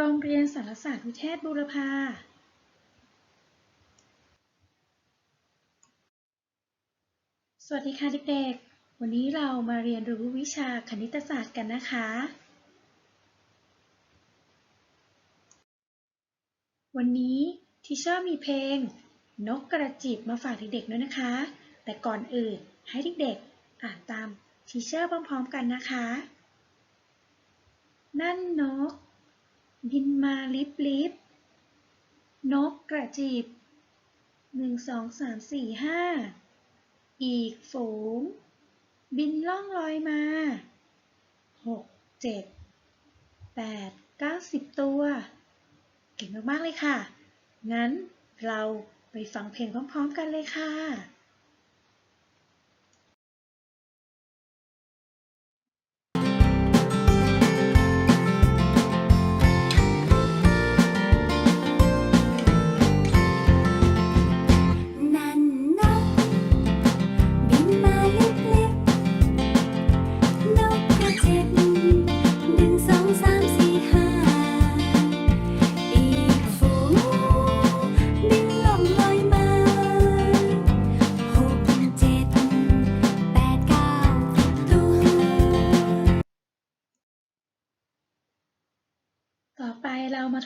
โรงเรียนสารศาสตร์วิเทศบูรพาสวัสดีค่ะเด็กๆ วันนี้เรามาเรียนรู้วิชาคณิตศาสตร์กันนะคะ วันนี้ทิเชอร์มีเพลง นกกระจิบมาฝากเด็กๆด้วยนะคะ แต่ก่อนอื่นให้เด็กๆ อ่านตามทิเชอร์พร้อมๆกันนะคะ นั่นนก บินมาลิบลิบนกกระจิบหนึ่งสองสามสี่ห้าอีกฝูง บินล่องลอยมาหกเจ็ดแปดเก้าสิบตัว เก่งมากๆเลยค่ะ งั้นเราไปฟังเพลงพร้อมๆกันเลยค่ะ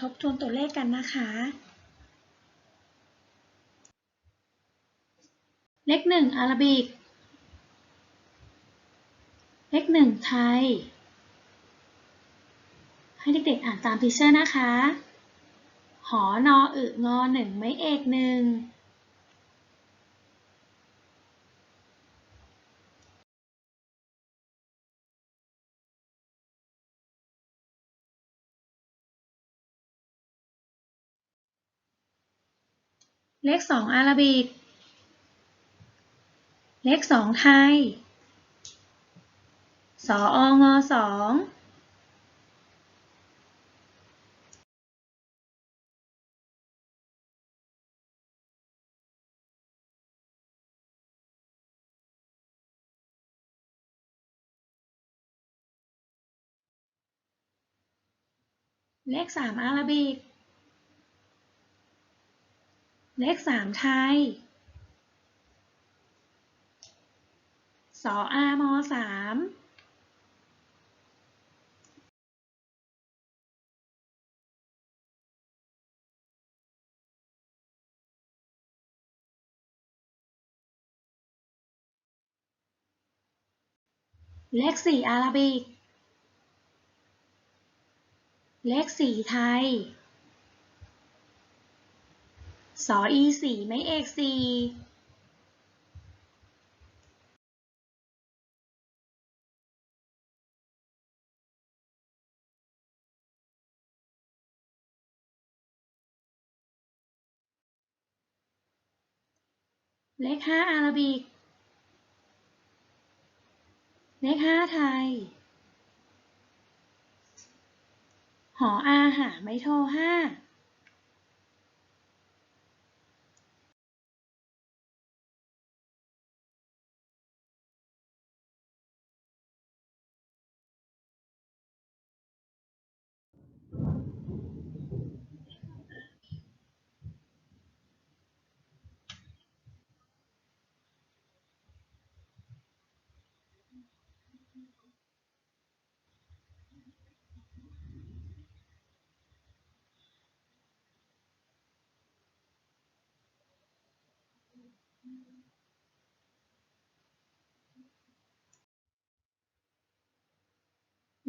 ทบทวนตัวเลขกันนะคะ เลขหนึ่งอาราบิก เลขหนึ่งไทย ให้เด็กๆอ่านตามทีเชอร์นะคะ หอนออึงอหนึ่งไม้เอกหนึ่ง เลขสองอาราบิก เลขสองไทย สอองอสองเลขสามอาราบิก เลขสามไทย สออามอสามเลขสี่อาราบิก เลขสี่ไทย สออีสี่ไม่เอกสี่เลขห้าอาราบิก เลขห้าไทย หออาหาไม่โทรห้า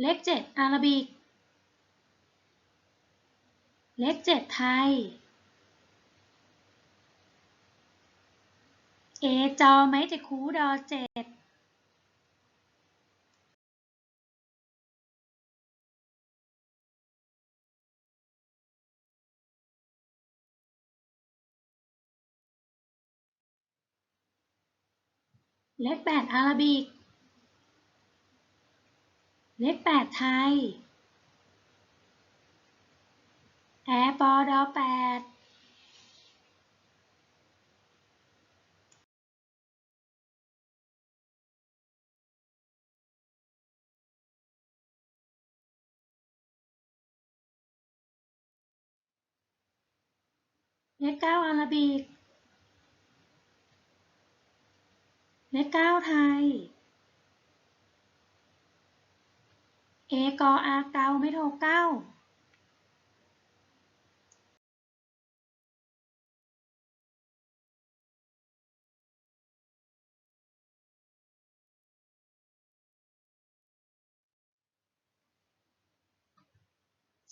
เลขเจ็ดอาราบิก เลขเจ็ดไทย เอจอไม้จะคูดอเจ็ด เลขแปดอาราบิก เลขแปดไทย แอร์ปอดอแปดเลขเก้าอาราบิก เลขเก้าไทย เอกออาเกาไม่โทรเก้า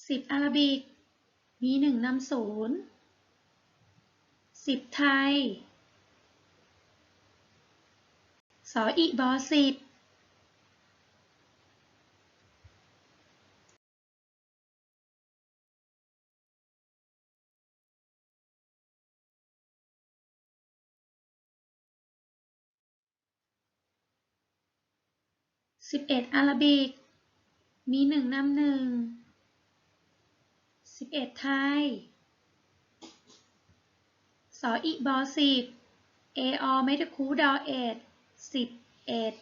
สิบอาราบิก มีหนึ่งนำศูนย์สิบไทย สออีบอสิบสิบเอ็ดอาราบิก มีหนึ่งนำหนึ่งสิบเอ็ดไทย สออีบอสิบเออไม่ตะคูดอเอ็ด สิบเอ็ด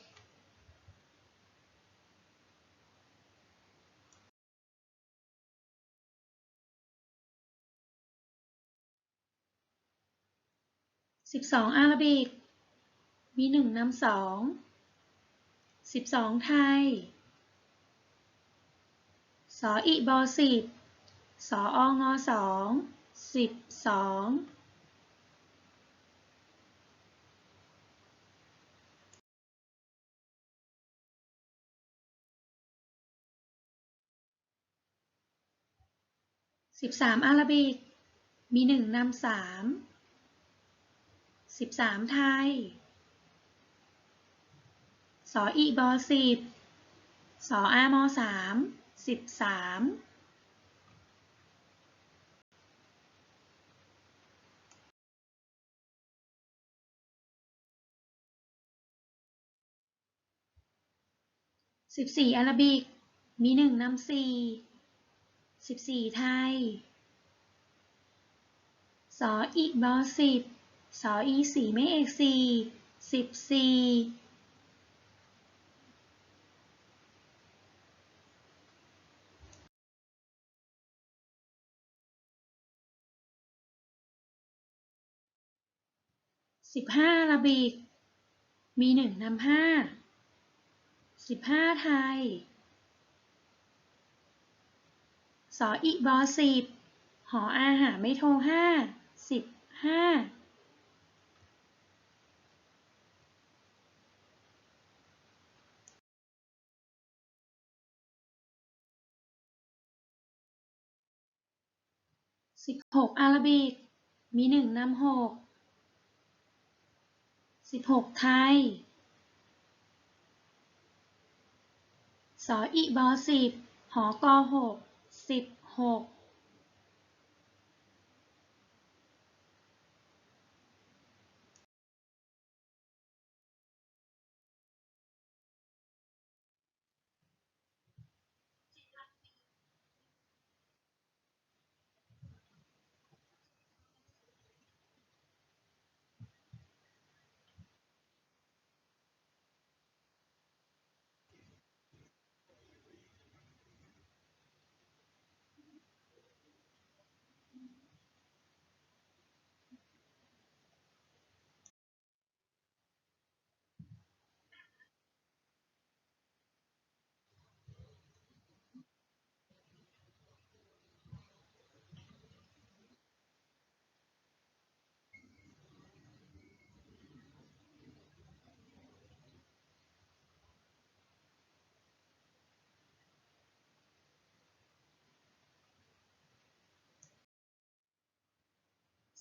สิบสองอาราบิก มีหนึ่งนำสองสิบสองไทย สออีบอสิบสอองอสองสิบสอง สิบสามอาราบิก มีหนึ่งนำสามสิบสามไทย สออีบอสิบสออามอสามสิบสามสิบสี่อาราบิก มีหนึ่งนำสี่ สิบสี่ไทย สออีบอสิบสออีสี่ไม่เอกสี่สิบสี่สิบห้าราบิก มีหนึ่งนำห้าสิบห้าไทย สออีบอสิบหออาหาไม่โทรห้าสิบห้าสิบหกอาราบิก มีหนึ่งนำหกสิบหกไทย สออีบอสิบหอกอหก สิบหก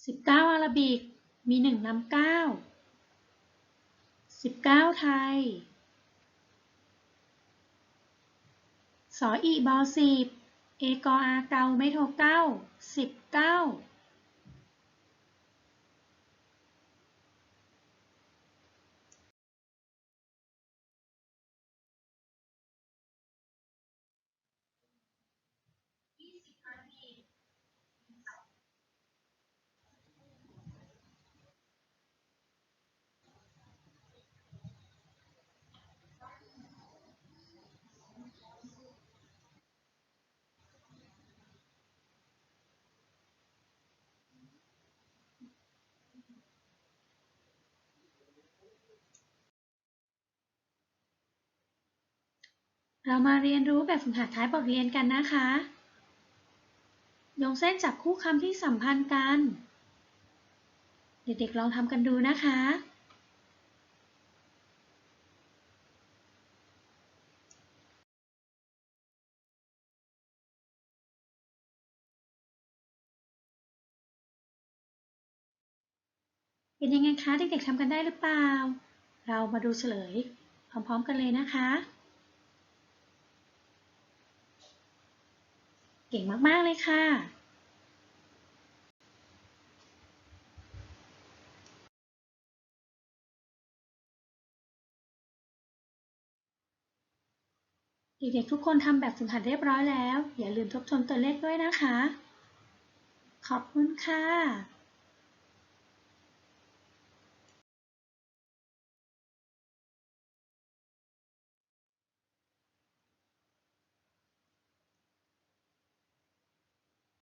สิบเก้าอาราบิก มีหนึ่งนำเก้าสิบเก้าไทย สออีบอสิบเอกออาเกาไม่โทรเก้าสิบเก้า เรามาเรียนรู้แบบฝึกหัดท้ายบทเรียนกันนะคะโยงเส้นจับคู่คำที่สัมพันธ์กัน เด็กๆลองทำกันดูนะคะ เป็นยังไงคะ เด็กๆทำกันได้หรือเปล่า เรามาดูเฉลย พร้อมๆกันเลยนะคะ เก่งมากๆเลยค่ะเด็กๆทุกคนทำแบบฝึกหัดเรียบร้อยแล้ว อย่าลืมทบทวนตัวเลขด้วยนะคะ ขอบคุณค่ะ